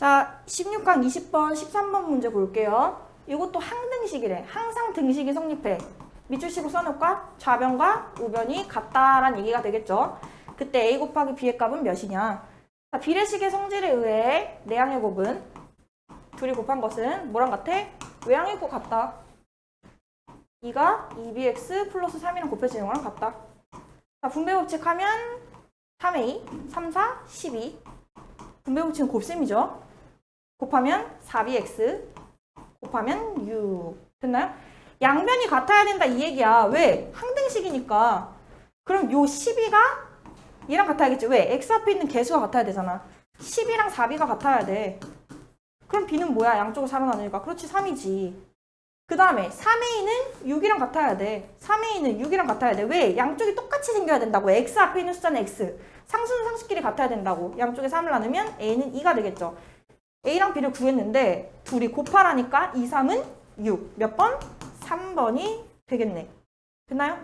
자, 16강 20번, 13번 문제 볼게요. 이것도 항등식이래. 항상 등식이 성립해. 밑줄식으로 써놓을까? 좌변과 우변이 같다란 얘기가 되겠죠. 그때 a 곱하기 b의 값은 몇이냐? 자, 비례식의 성질에 의해 내항의 곱은 둘이 곱한 것은 뭐랑 같아? 외항의 곱 같다. 2가 2bx 플러스 3이랑 곱해지는 거랑 같다. 자, 분배 법칙 하면 3a, 3, 4, 12. 분배 법칙은 곱셈이죠. 곱하면 4bx, 곱하면 6. 됐나요? 양변이 같아야 된다 이 얘기야. 왜? 항등식이니까. 그럼 요 12가 얘랑 같아야겠지. 왜? x 앞에 있는 개수가 같아야 되잖아. 10이랑 4b가 같아야 돼. 그럼 b는 뭐야? 양쪽을 4로 나누니까. 그렇지, 3이지. 그 다음에 3a는 6이랑 같아야 돼. 3a는 6이랑 같아야 돼. 왜? 양쪽이 똑같이 생겨야 된다고. x 앞에 있는 숫자는 x. 상수는 상수끼리 같아야 된다고. 양쪽에 3을 나누면 a는 2가 되겠죠. A랑 b를 구했는데 둘이 곱하라니까 2, 3은 6. 몇 번? 3번이 되겠네. 됐나요?